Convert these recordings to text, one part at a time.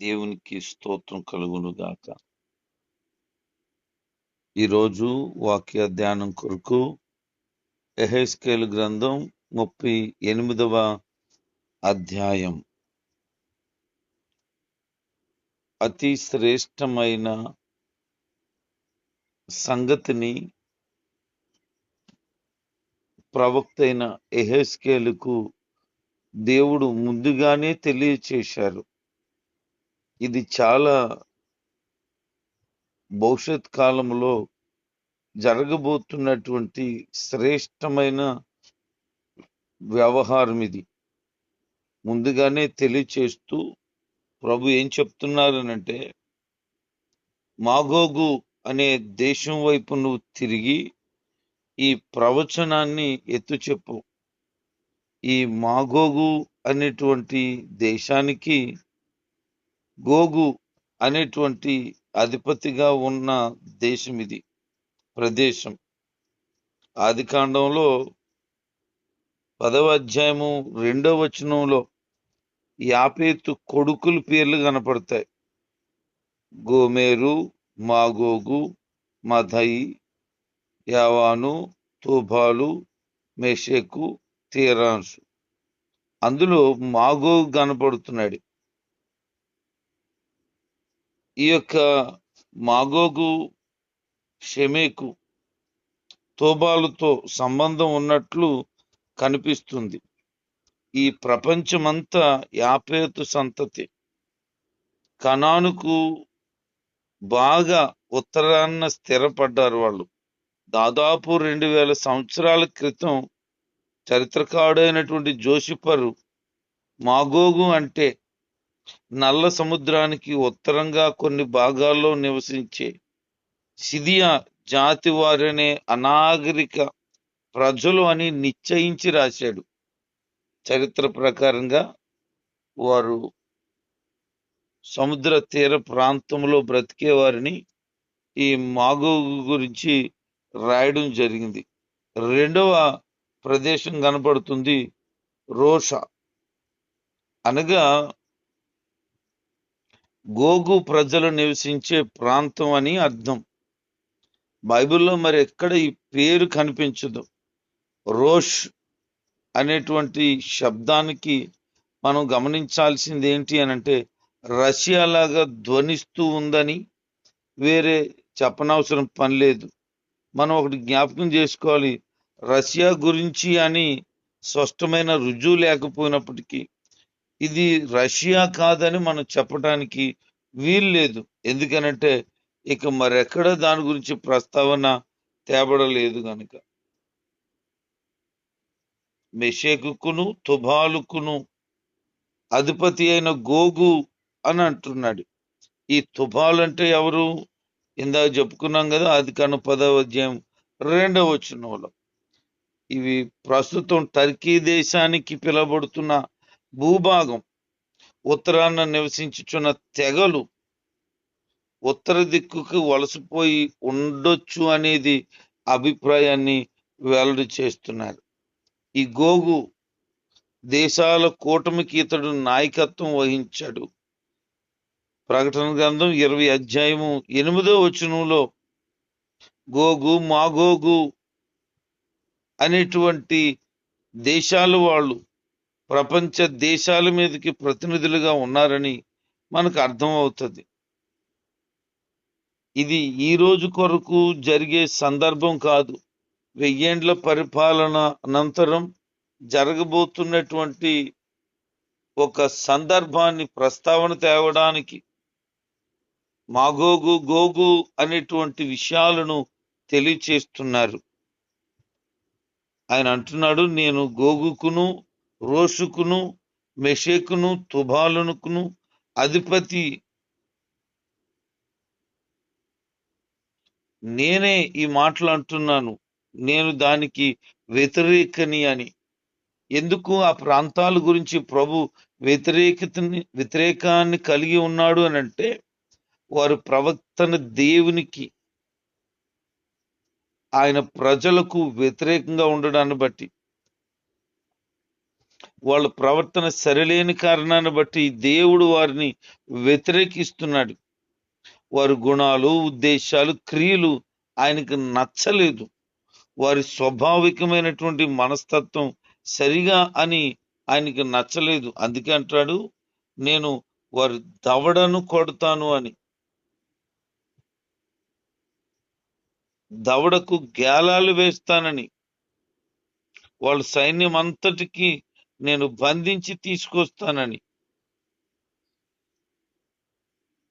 దేవునికి స్తోత్రం కలుగును గాక ఈరోజు వాక్య ధ్యానం కొరకు ఎహెస్కేల్ గ్రంథం ముప్పై ఎనిమిదవ అధ్యాయం. అతి శ్రేష్టమైన సంగతిని ప్రవక్త అయిన ఎహెస్కేలకు దేవుడు ముందుగానే తెలియచేశారు. ఇది చాలా భవిష్యత్ కాలంలో జరగబోతున్నటువంటి శ్రేష్టమైన వ్యవహారం ఇది. ముందుగానే తెలియచేస్తూ ప్రభు ఏం చెప్తున్నారనంటే మాగోగు అనే దేశం వైపు నువ్వు తిరిగి ఈ ప్రవచనాన్ని ఎత్తు చెప్పు. ఈ మాగోగు అనేటువంటి దేశానికి గోగు అనేటువంటి అధిపతిగా ఉన్న దేశం ఇది ప్రదేశం. ఆది కాండంలో పదవ అధ్యాయము రెండవ వచనంలో యాపేతు కొడుకుల పేర్లు కనపడతాయి. గోమేరు మాగోగు మధయి యావాను తూబాలు మేషేకు తీరాన్సు. అందులో మాగోగు కనపడుతున్నాడు. ఈ యొక్క మాగోగు షెమేకు తోబాలుతో సంబంధం ఉన్నట్లు కనిపిస్తుంది. ఈ ప్రపంచమంతా యాపేతు సంతతి. కణానుకు బాగా ఉత్తరాన్న స్థిరపడ్డారు వాళ్ళు. దాదాపు రెండు వేల సంవత్సరాల క్రితం చరిత్రకారుడైనటువంటి జోషిపరు మాగోగు అంటే నల్ల సముద్రానికి ఉత్తరంగా కొన్ని భాగాల్లో నివసించే సిదియా జాతి వారనే అనాగరిక ప్రజలు అని నిశ్చయించి రాశాడు. చరిత్ర ప్రకారంగా వారు సముద్ర తీర ప్రాంతంలో బ్రతికే వారిని ఈ మాగోగు గురించి రాయడం జరిగింది. రెండవ ప్రదేశం కనపడుతుంది రోష. అనగా గోగు ప్రజలు నివసించే ప్రాంతం అని అర్థం. బైబిల్లో మరి ఎక్కడ ఈ పేరు కనిపించదు. రోష్ అనేటువంటి శబ్దానికి మనం గమనించాల్సింది ఏంటి అని అంటే రష్యా లాగా ధ్వనిస్తూ ఉందని వేరే చెప్పనవసరం పని లేదు. మనం ఒకటి జ్ఞాపకం చేసుకోవాలి. రష్యా గురించి అని స్పష్టమైన రుజువు లేకపోయినప్పటికీ ఇది రష్యా కాదని మనం చెప్పడానికి వీలు లేదు. ఎందుకనంటే ఇక మరెక్కడ దాని గురించి ప్రస్తావన తేబడలేదు గనుక. మెషేకును తుబాలుకును అధిపతి అయిన గోగు అని అంటున్నాడు. ఈ తుబాలు అంటే ఎవరు? ఇందాక చెప్పుకున్నాం కదా అది కను పదవ అధ్యాయం రెండవ వచనంలో. ఇవి ప్రస్తుతం టర్కీ దేశానికి పిలబడుతున్న భూభాగం. ఉత్తరాన నివసించుచున్న తెగలు ఉత్తర దిక్కుకు వలసపోయి ఉండొచ్చు అనేది అభిప్రాయాన్ని వెల్లడి చేస్తున్నారు. ఈ గోగు దేశాల కూటమికి ఇతడు నాయకత్వం వహించాడు. ప్రకటన గ్రంథం ఇరవై అధ్యాయము ఎనిమిదో వచనంలో గోగు మాగోగు అనేటువంటి దేశాల వాళ్ళు ప్రపంచ దేశాల మీదకి ప్రతినిధులుగా ఉన్నారని మనకు అర్థం అవుతుంది ఇది ఈ రోజు కొరకు జరిగే సందర్భం కాదు. వెయ్యేండ్ల పరిపాలన అనంతరం జరగబోతున్నటువంటి ఒక సందర్భాన్ని ప్రస్తావన తేవడానికి మాగోగు గోగు అనేటువంటి విషయాలను తెలియచేస్తున్నారు. ఆయన అంటున్నాడు నేను గోగుకును రోషుకును మెషేకును తుబాలునుకును అధిపతి నేనే ఈ మాటలు అంటున్నాను. నేను దానికి వ్యతిరేకని అని. ఎందుకు ఆ ప్రాంతాల గురించి ప్రభు వ్యతిరేకతని వ్యతిరేకాన్ని కలిగి ఉన్నాడు అని అంటే వారు ప్రవక్తన దేవునికి ఆయన ప్రజలకు వ్యతిరేకంగా ఉండడాన్ని బట్టి. వాళ్ళ ప్రవర్తన సరిలేని కారణాన్ని బట్టి దేవుడు వారిని వ్యతిరేకిస్తున్నాడు. వారి గుణాలు ఉద్దేశాలు క్రియలు ఆయనకు నచ్చలేదు. వారి స్వాభావికమైనటువంటి మనస్తత్వం సరిగా అని ఆయనకి నచ్చలేదు. అందుకే అంటాడు నేను వారి దవడను కొడతాను అని. దవడకు గేలాలు వేస్తానని. వాళ్ళ సైన్యం అంతటికి నేను బంధించి తీసుకొస్తానని.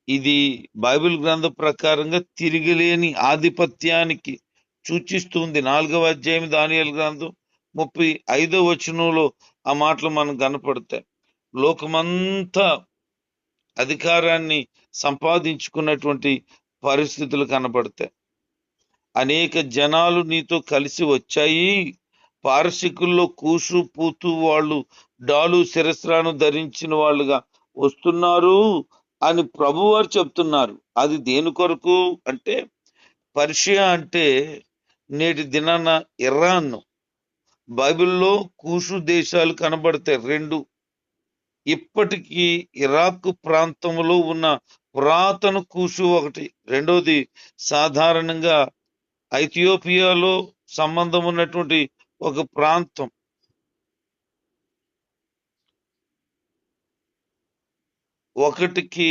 ఇది బైబిల్ గ్రంథ ప్రకారంగా తిరిగిలేని ఆధిపత్యానికి సూచిస్తుంది. నాలుగవ అధ్యాయం దానియల్ గ్రంథం ముప్పై ఐదో వచనంలో ఆ మాటలు మనం కనపడతాయి. లోకమంతా అధికారాన్ని సంపాదించుకున్నటువంటి పరిస్థితులు కనపడతాయి. అనేక జనాలు నీతో కలిసి వచ్చాయి. పారసికుల్లో కూసు పూతు వాళ్ళు డాలు శిరస్రాను ధరించిన వాళ్ళుగా వస్తున్నారు అని ప్రభువారు చెప్తున్నారు. అది దేని కొరకు అంటే పర్షియా అంటే నేటి దినాన ఇరాన్ బైబిల్లో కూసు దేశాలు కనబడతాయి. రెండు ఇప్పటికీ ఇరాక్ ప్రాంతంలో ఉన్న పురాతన కూసు ఒకటి. రెండోది సాధారణంగా ఐథియోపియాలో సంబంధం ఉన్నటువంటి ఒక ప్రాంతం. ఒకటికి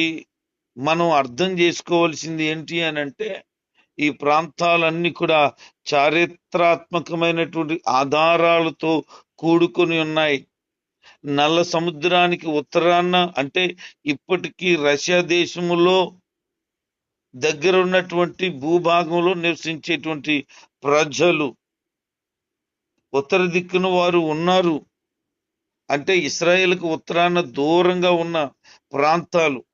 మనం అర్థం చేసుకోవాల్సింది ఏంటి అని అంటే ఈ ప్రాంతాలన్నీ కూడా చారిత్రాత్మకమైనటువంటి ఆధారాలతో కూడుకొని ఉన్నాయి. నల్ల సముద్రానికి ఉత్తరాన అంటే ఇప్పటికీ రష్యా దేశములో దగ్గర ఉన్నటువంటి భూభాగంలో నివసించేటువంటి ప్రజలు ఉత్తర దిక్కున వారు ఉన్నారు. అంటే ఇస్రాయేల్కు ఉత్తరాన దూరంగా ఉన్న ప్రాంతాలు.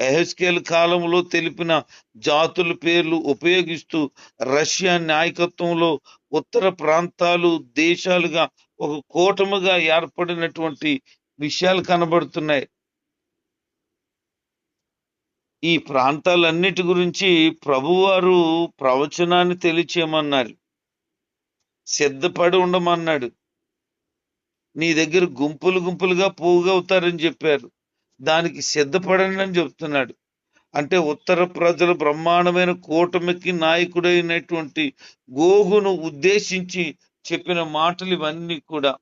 ఎహెస్కేల్ కాలంలో తెలిపిన జాతుల పేర్లు ఉపయోగిస్తూ రష్యా నాయకత్వంలో ఉత్తర ప్రాంతాలు దేశాలుగా ఒక కూటమిగా ఏర్పడినటువంటి విషయాలు కనబడుతున్నాయి. ఈ ప్రాంతాలన్నిటి గురించి ప్రభువారు ప్రవచనాన్ని తెలియచేయమన్నారు. సిద్ధపడి ఉండమన్నాడు నీ దగ్గర గుంపులు గుంపులుగా పోగవుతారని చెప్పారు. దానికి సిద్ధపడండి అని చెప్తున్నాడు. అంటే ఉత్తర ప్రజలు బ్రహ్మాండమైన కూటమికి నాయకుడైనటువంటి గోగును ఉద్దేశించి చెప్పిన మాటలు ఇవన్నీ కూడా.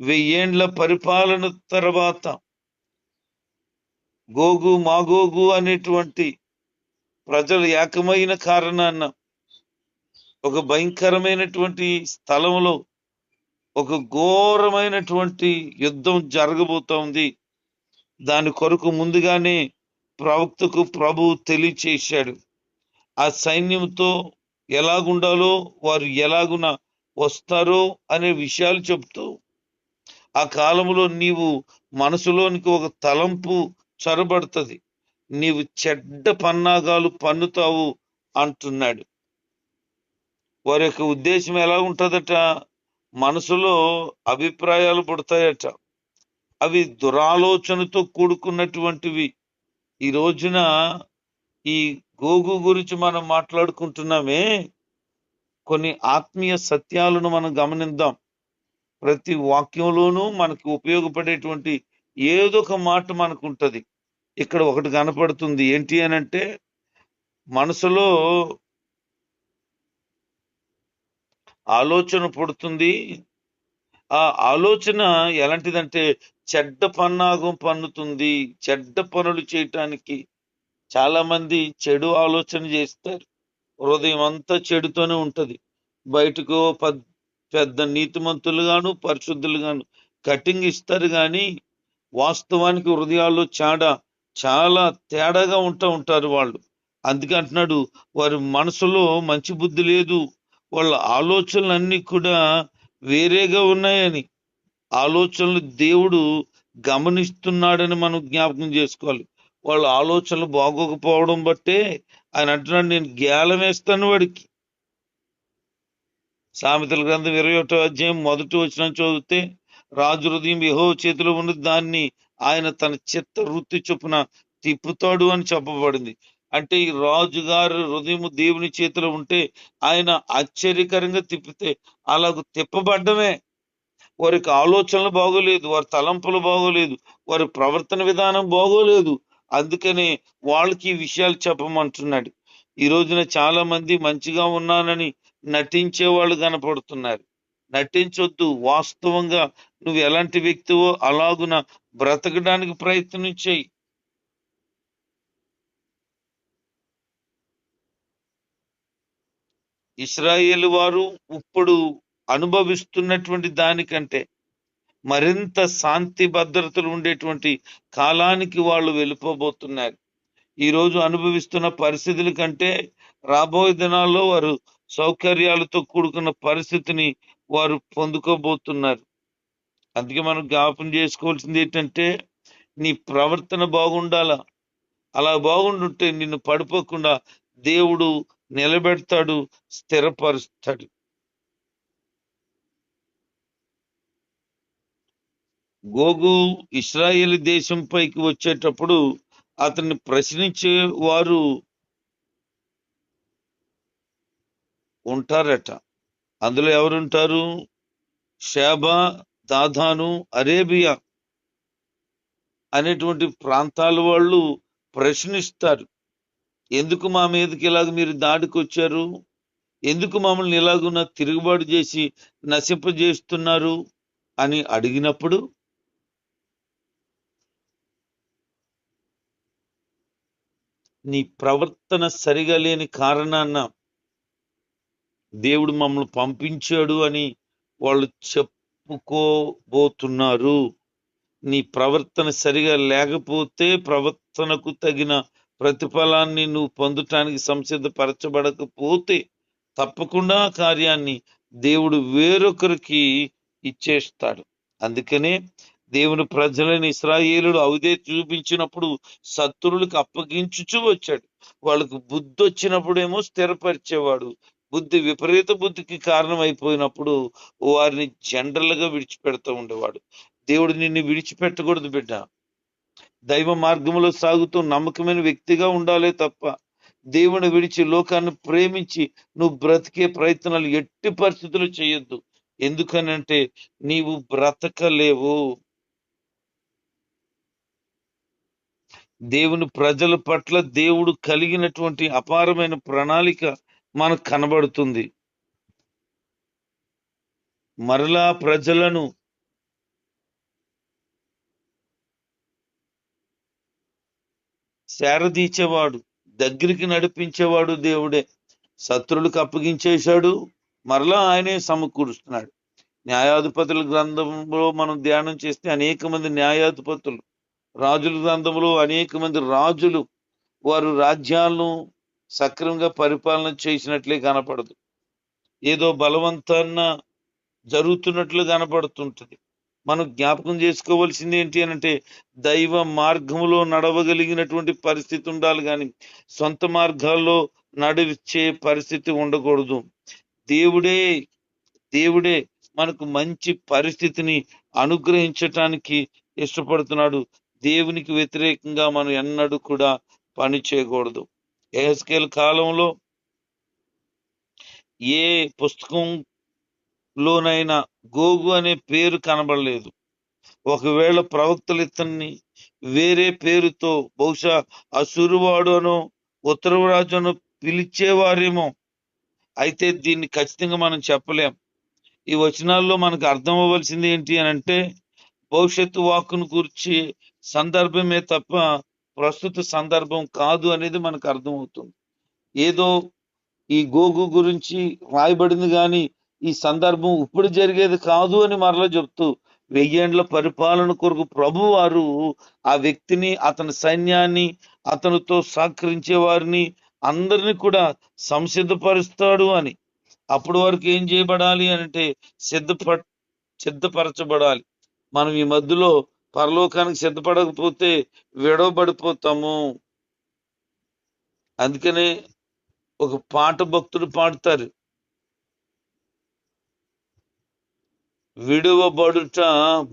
వెయ్యేండ్ల పరిపాలన తర్వాత గోగు మాగోగు అనేటువంటి ప్రజలు ఏకమైన కారణాన్న ఒక భయంకరమైనటువంటి స్థలంలో ఒక ఘోరమైనటువంటి యుద్ధం జరగబోతోంది. దాని కొరకు ముందుగానే ప్రవక్తకు ప్రభు తెలియచేశాడు. ఆ సైన్యంతో ఎలాగుండాలో వారు ఎలాగున వస్తారో అనే విషయాలు చెప్తూ ఆ కాలంలో నీవు మనసులోనికి ఒక తలంపు చొరబడుతుంది. నీవు చెడ్డ పన్నాగాలు పన్నుతావు అంటున్నాడు. వారి యొక్క ఉద్దేశం ఎలా ఉంటుందట? మనసులో అభిప్రాయాలు పుడతాయట. అవి దురాలోచనతో కూడుకున్నటువంటివి. ఈ రోజున ఈ గోగు గురించి మనం మాట్లాడుకుంటున్నామే. కొన్ని ఆత్మీయ సత్యాలను మనం గమనిద్దాం. ప్రతి వాక్యంలోనూ మనకు ఉపయోగపడేటువంటి ఏదో ఒక మాట మనకు ఉంటుంది ఇక్కడ ఒకటి కనపడుతుంది. ఏంటి అని అంటే మనసులో ఆలోచన పుడుతుంది. ఆ ఆలోచన ఎలాంటిదంటే చెడ్డ పన్నాగం పన్నుతుంది. చెడ్డ పనులు చేయటానికి చాలా మంది చెడు ఆలోచన చేస్తారు. హృదయం అంతా చెడుతోనే ఉంటుంది. బయటకు పద్- పెద్ద నీతిమంతులుగాను పరిశుద్ధులుగాను కటింగ్ ఇస్తారు కానీ వాస్తవానికి హృదయాల్లో చాడ చాలా తేడాగా ఉంటూ ఉంటారు వాళ్ళు. అందుకే అంటున్నాడు వారి మనసులో మంచి బుద్ధి లేదు. వాళ్ళ ఆలోచనలన్నీ కూడా వేరేగా ఉన్నాయని. ఆలోచనలు దేవుడు గమనిస్తున్నాడని మనం జ్ఞాపకం చేసుకోవాలి. వాళ్ళ ఆలోచనలు బాగోకపోవడం బట్టే ఆయన అంటున్నాడు నేను గేలం వేస్తాను వాడికి. సామెతల గ్రంథం ఇరవై ఒకటో అధ్యాయం మొదటి వచ్చిన చదివితే రాజు హృదయం యహో చేతిలో ఉన్న దాన్ని ఆయన తన చిత్త వృత్తి చొప్పున తిప్పుతాడు అని చెప్పబడింది. అంటే ఈ రాజుగారి హృదయం దేవుని చేతిలో ఉంటే ఆయన ఆశ్చర్యకరంగా తిప్పితే అలాగ తిప్పబడ్డమే. వారికి ఆలోచనలు బాగోలేదు వారి తలంపులు బాగోలేదు వారి ప్రవర్తన విధానం బాగోలేదు. అందుకనే వాళ్ళకి ఈ విషయాలు చెప్పమంటున్నాడు. ఈ రోజున చాలా మంది మంచిగా ఉన్నానని నటించే వాళ్ళు కనపడుతున్నారు. నటించొద్దు వాస్తవంగా నువ్వు ఎలాంటి వ్యక్తివో అలాగున బ్రతకడానికి ప్రయత్నం చేయి ఇస్రాయేల్ వారు ఇప్పుడు అనుభవిస్తున్నటువంటి దానికంటే మరింత శాంతి భద్రతలు ఉండేటువంటి కాలానికి వాళ్ళు వెళ్ళిపోబోతున్నారు. ఈ రోజు అనుభవిస్తున్న పరిస్థితుల కంటే రాబోయే దినాల్లో వారు సౌకర్యాలతో కూడుకున్న పరిస్థితిని వారు పొందుకోబోతున్నారు. అందుకే మనం జ్ఞాపం చేసుకోవాల్సింది ఏంటంటే నీ ప్రవర్తన బాగుండాలా? అలా బాగుండుంటే నిన్ను పడిపోకుండా దేవుడు నిలబెడతాడు స్థిరపరుస్తాడు. గోగు ఇస్రాయేల్ దేశంపైకి వచ్చేటప్పుడు అతన్ని ప్రశ్నించే వారు ఉంటారట. అందులో ఎవరుంటారు? షాబా దాదాను అరేబియా అనేటువంటి ప్రాంతాల వాళ్ళు ప్రశ్నిస్తారు. ఎందుకు మా మీదకి ఇలాగ మీరు దాడికి వచ్చారు ఎందుకు మమ్మల్ని ఇలాగున తిరుగుబాటు చేసి నశింపజేస్తున్నారు? అని అడిగినప్పుడు నీ ప్రవర్తన సరిగా లేని కారణాన్న దేవుడు మమ్మల్ని పంపించాడు అని వాళ్ళు చెప్పుకోబోతున్నారు. నీ ప్రవర్తన సరిగా లేకపోతే ప్రవర్తనకు తగిన ప్రతిఫలాన్ని నువ్వు పొందటానికి సంసిద్ధపరచబడకపోతే తప్పకుండా ఆ కార్యాన్ని దేవుడు వేరొకరికి ఇచ్చేస్తాడు. అందుకనే దేవుని ప్రజలను ఇస్రాయేలుడు అవిదే చూపించినప్పుడు శత్రువులకు అప్పగించుచు వచ్చాడు. వాళ్ళకు బుద్ధి వచ్చినప్పుడేమో స్థిరపరిచేవాడు. బుద్ధి విపరీత బుద్ధికి కారణం అయిపోయినప్పుడు వారిని జనరల్గా విడిచిపెడుతూ ఉండేవాడు. దేవుడు నిన్ను విడిచిపెట్టకూడదు బిడ్డ. దైవ మార్గంలో సాగుతూ నమ్మకమైన వ్యక్తిగా ఉండాలే తప్ప దేవుని విడిచి లోకాన్ని ప్రేమించి నువ్వు బ్రతికే ప్రయత్నాలు ఎట్టి పరిస్థితులు చేయొద్దు. ఎందుకనంటే నీవు బ్రతకలేవు. దేవుని ప్రజల పట్ల దేవుడు కలిగినటువంటి అపారమైన ప్రణాళిక మనకు కనబడుతుంది. మరలా ప్రజలను చేరదీచేవాడు దగ్గరికి నడిపించేవాడు దేవుడే. శత్రులకు అప్పగించేశాడు మరలా ఆయనే సమకూరుస్తున్నాడు. న్యాయాధిపతుల గ్రంథంలో మనం ధ్యానం చేస్తే అనేక మంది న్యాయాధిపతులు రాజుల గ్రంథంలో అనేక మంది రాజులు వారు రాజ్యాలను సక్రమంగా పరిపాలన చేసినట్లే కనపడదు. ఏదో బలవంతాన్న జరుగుతున్నట్లు కనపడుతుంటది. మనం జ్ఞాపకం చేసుకోవాల్సింది ఏంటి అని అంటే దైవ మార్గంలో నడవగలిగినటువంటి పరిస్థితి ఉండాలి కానీ సొంత మార్గాల్లో నడిచే పరిస్థితి ఉండకూడదు. దేవుడే దేవుడే మనకు మంచి పరిస్థితిని అనుగ్రహించటానికి ఇష్టపడుతున్నాడు. దేవునికి వ్యతిరేకంగా మనం ఎన్నడూ కూడా పని చేయకూడదు. ఏహెస్కేల్ కాలంలో ఏ పుస్తకం లోనైనా గోగు అనే పేరు కనబడలేదు. ఒకవేళ ప్రవక్తలు ఇతన్ని వేరే పేరుతో బహుశా అసురువాడు అనో ఉత్తరవరాజు అనో పిలిచేవారేమో అయితే దీన్ని ఖచ్చితంగా మనం చెప్పలేం. ఈ వచనాల్లో మనకు అర్థం అవ్వాల్సింది ఏంటి అని అంటే భవిష్యత్తు వాక్కును గురించి సందర్భమే తప్ప ప్రస్తుత సందర్భం కాదు అనేది మనకు అర్థమవుతుంది. ఏదో ఈ గోగు గురించి రాయబడింది కానీ ఈ సందర్భం ఇప్పుడు జరిగేది కాదు అని మరలా చెప్తూ వెయ్యేండ్ల పరిపాలన కొరకు ప్రభు వారు ఆ వ్యక్తిని అతని సైన్యాన్ని అతనితో సహకరించే వారిని అందరిని కూడా సంసిద్ధపరుస్తాడు అని. అప్పటి వరకు ఏం చేయబడాలి అంటే సిద్ధప సిద్ధపరచబడాలి. మనం ఈ మధ్యలో పరలోకానికి సిద్ధపడకపోతే విడవబడిపోతాము. అందుకనే ఒక పాట భక్తుడు పాడతారు. విడువబడుట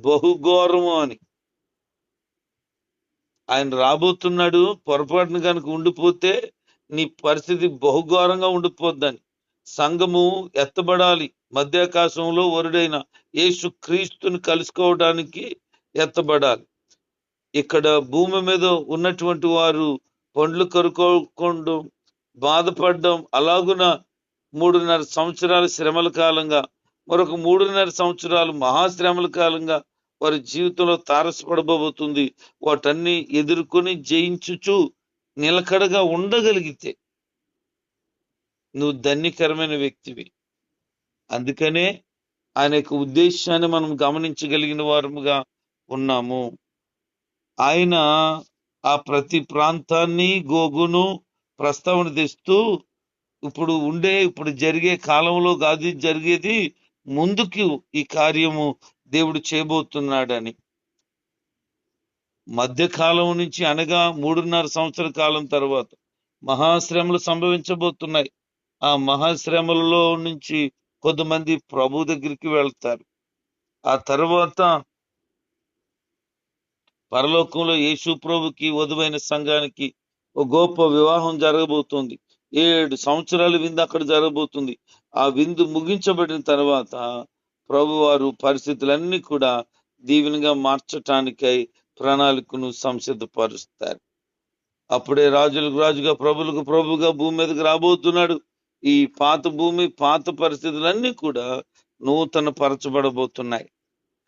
బహుఘోరము అని. ఆయన రాబోతున్నాడు పొరపాటున కనుక ఉండిపోతే నీ పరిస్థితి బహుఘోరంగా ఉండిపోద్దని. సంఘము ఎత్తబడాలి మధ్యాకాశంలో వరుడైన యేసు క్రీస్తుని కలుసుకోవడానికి ఎత్తబడాలి. ఇక్కడ భూమి మీద ఉన్నటువంటి వారు పండ్లు కరుకోకుండా బాధపడడం అలాగున మూడున్నర సంవత్సరాల శ్రమల కాలంగా మరొక మూడున్నర సంవత్సరాలు మహాశ్రమల కాలంగా వారి జీవితంలో తారసపడబోతుంది. వాటన్ని ఎదుర్కొని జయించుచు నిలకడగా ఉండగలిగితే నువ్వు ధన్యకరమైన వ్యక్తివి. అందుకనే ఆయన యొక్క ఉద్దేశాన్ని మనం గమనించగలిగిన వారముగా ఉన్నాము. ఆయన ఆ ప్రతి ప్రాంతాన్ని గోగును ప్రస్తావన తెస్తూ ఇప్పుడు ఉండే ఇప్పుడు జరిగే కాలంలో కాదు జరిగేది ముందుకు ఈ కార్యము దేవుడు చేయబోతున్నాడని. మధ్యకాలం నుంచి అనగా మూడున్నర సంవత్సర కాలం తర్వాత మహాశ్రమలు సంభవించబోతున్నాయి. ఆ మహాశ్రమలలో నుంచి కొంతమంది ప్రభు దగ్గరికి వెళ్తారు. ఆ తర్వాత పరలోకంలో యేసు ప్రభుకి వధువైన సంఘానికి ఒక గొప్ప వివాహం జరగబోతుంది. ఏడు సంవత్సరాల విందు అక్కడ జరగబోతుంది. ఆ విందు ముగించబడిన తర్వాత ప్రభువారు పరిస్థితులన్నీ కూడా దీవెనగా మార్చటానికై ప్రణాళికను సంసిద్ధపరుస్తారు. అప్పుడే రాజులకు రాజుగా ప్రభులకు ప్రభుగా భూమి మీదకి రాబోతున్నాడు. ఈ పాత భూమి పాత పరిస్థితులన్నీ కూడా నూతన పరచబడబోతున్నాయి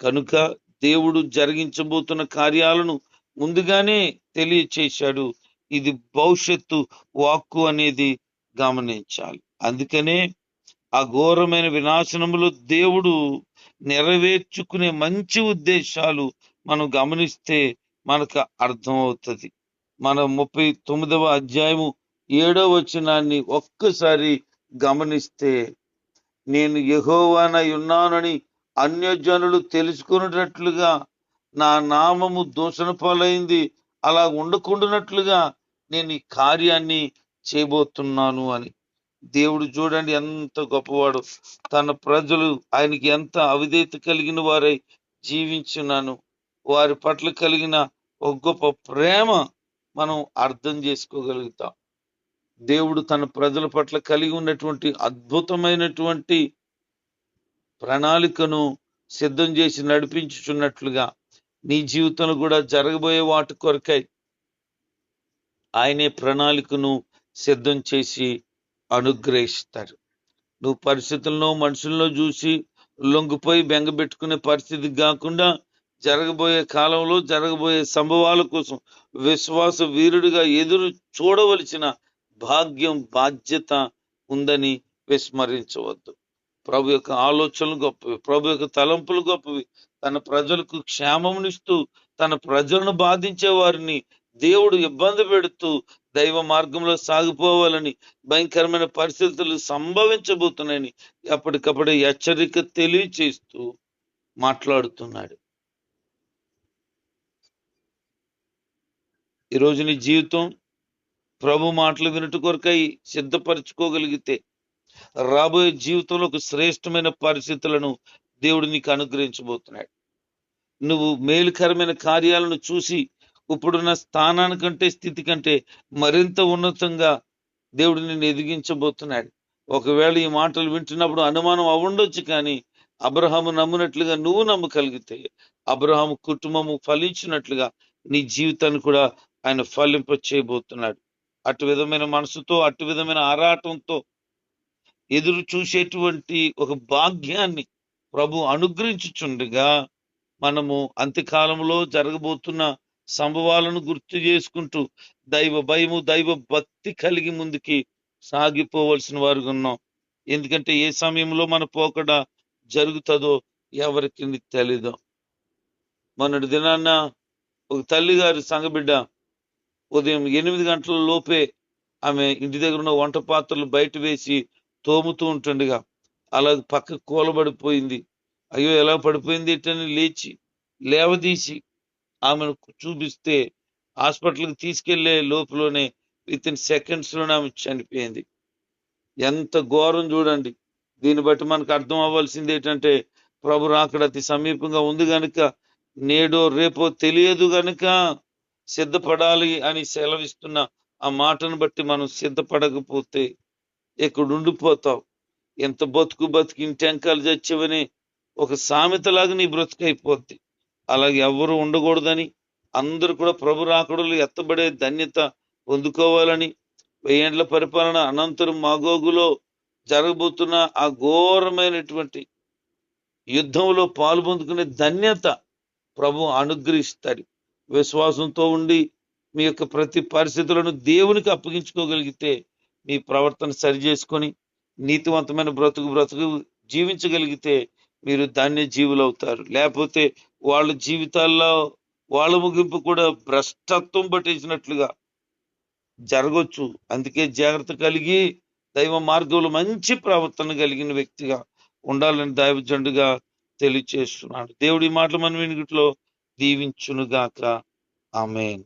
కనుక దేవుడు జరిగించబోతున్న కార్యాలను ముందుగానే తెలియచేశాడు. ఇది భవిష్యత్తు వాక్కు అనేది గమనించాలి. అందుకనే ఆ ఘోరమైన వినాశనములో దేవుడు నెరవేర్చుకునే మంచి ఉద్దేశాలు మనం గమనిస్తే మనకు అర్థం అవుతుంది మన ముప్పై తొమ్మిదవ అధ్యాయము ఏడవ వచనాన్ని ఒక్కసారి గమనిస్తే నేను యహోవానై ఉన్నానని అన్యజనులు తెలుసుకున్నట్లుగా నా నామము దూషణ పాలైంది అలా ఉండకుండానట్లుగా నేను ఈ కార్యాన్ని చేయబోతున్నాను అని. దేవుడు చూడండి ఎంత గొప్పవాడు. తన ప్రజలు ఆయనకి ఎంత అవిధేత కలిగిన వారై జీవించున్నాను. వారి పట్ల కలిగిన ఒక గొప్ప ప్రేమ మనం అర్థం చేసుకోగలుగుతాం. దేవుడు తన ప్రజల పట్ల కలిగి ఉన్నటువంటి అద్భుతమైనటువంటి ప్రణాళికను సిద్ధం చేసి నడిపించుచున్నట్లుగా నీ జీవితంలో కూడా జరగబోయే వాటి కొరకై ఆయనే ప్రణాళికను సిద్ధం చేసి అనుగ్రహిస్తాడు నువ్వు పరిస్థితులను మనుషుల్లో చూసి లొంగిపోయి బెంగబెట్టుకునే పరిస్థితి కాకుండా జరగబోయే కాలంలో జరగబోయే సంభవాల కోసం విశ్వాస వీరుడిగా ఎదురు చూడవలసిన భాగ్యం బాధ్యత ఉందని విస్మరించవద్దు. ప్రభు యొక్క ఆలోచనలు గొప్పవి ప్రభు యొక్క తలంపులు గొప్పవి. తన ప్రజలకు క్షేమమునిస్తూ తన ప్రజలను బాధించే వారిని దేవుడు ఇబ్బంది పెడుతూ దైవ మార్గంలో సాగిపోవాలని భయంకరమైన పరిస్థితులు సంభవించబోతున్నాయని అప్పటికప్పుడు హెచ్చరిక తెలియచేస్తూ మాట్లాడుతున్నాడు. ఈరోజు నీ జీవితం ప్రభు మాటలు వినటు కొరకై సిద్ధపరచుకోగలిగితే రాబోయే జీవితంలో ఒక శ్రేష్టమైన పరిస్థితులను దేవుడు నీకు అనుగ్రహించబోతున్నాడు. నువ్వు మేలుకరమైన కార్యాలను చూసి ఇప్పుడున్న స్థానానికంటే స్థితి కంటే మరింత ఉన్నతంగా దేవుడు నిన్ను ఎదిగించబోతున్నాడు. ఒకవేళ ఈ మాటలు వింటున్నప్పుడు అనుమానం అవ్వండొచ్చు కానీ అబ్రహాము నమ్మినట్లుగా నువ్వు నమ్మగలిగితే అబ్రహాము కుటుంబము ఫలించినట్లుగా నీ జీవితాన్ని కూడా ఆయన ఫలింప చేయబోతున్నాడు అటు విధమైన మనసుతో అటు విధమైన ఆరాటంతో ఎదురు చూసేటువంటి ఒక భాగ్యాన్ని ప్రభు అనుగ్రహించుచుండగా మనము అంత్యకాలంలో జరగబోతున్న సంభవాలను గుర్తు చేసుకుంటూ దైవ భయము దైవ భక్తి కలిగి ముందుకి సాగిపోవలసిన వారు ఉన్నాం. ఎందుకంటే ఏ సమయంలో మన పోకడ జరుగుతుందో ఎవరికి తెలీదు. మొన్నటి దినాన్న ఒక తల్లి గారి సంగబిడ్డ ఉదయం ఎనిమిది గంటల లోపే ఆమె ఇంటి దగ్గర ఉన్న వంట పాత్రలు బయట వేసి తోముతూ ఉంటుండగా అలా పక్క కూలబడిపోయింది. అయ్యో ఎలా పడిపోయింది ఏంటని లేచి లేవదీసి ఆమెను చూపిస్తే హాస్పిటల్కి తీసుకెళ్ళే లోపలనే విత్ ఇన్ సెకండ్స్లోనే ఆమె చనిపోయింది. ఎంత ఘోరం చూడండి. దీన్ని బట్టి మనకు అర్థం అవ్వాల్సింది ఏంటంటే ప్రభు రాకడ అతి సమీపంగా ఉంది గనుక నేడో రేపో తెలియదు గనుక సిద్ధపడాలి అని సెలవిస్తున్న ఆ మాటను బట్టి మనం సిద్ధపడకపోతే ఇక్కడ ఉండిపోతావు ఎంత బతుకు బతికి ఇంటెంకాలు చచ్చేవని ఒక సామెతలాగా నీ బ్రతుకైపోద్ది అలాగే ఎవ్వరు ఉండకూడదని అందరూ కూడా ప్రభు రాకడలు ఎత్తబడే ధన్యత పొందుకోవాలని వెయ్యేండ్ల పరిపాలన అనంతరం మాగోగులో జరగబోతున్న ఆ ఘోరమైనటువంటి యుద్ధంలో పాల్పొందుకునే ధన్యత ప్రభు అనుగ్రహిస్తాడు విశ్వాసంతో ఉండి మీ యొక్క ప్రతి పరిస్థితులను దేవునికి అప్పగించుకోగలిగితే మీ ప్రవర్తన సరి చేసుకొని నీతివంతమైన బ్రతుకు బ్రతుకు జీవించగలిగితే మీరు ధాన్య జీవులు అవుతారు లేకపోతే వాళ్ళ జీవితాల్లో వాళ్ళ ముగింపు కూడా భ్రష్టత్వం పట్టించినట్లుగా జరగొచ్చు. అందుకే జాగ్రత్త కలిగి దైవ మార్గంలో మంచి ప్రవర్తన కలిగిన వ్యక్తిగా ఉండాలని దైవజండుగా తెలియచేస్తున్నాడు. దేవుడి మాటలు మన వినికిట్లో దీవించునుగాక. ఆమెన్.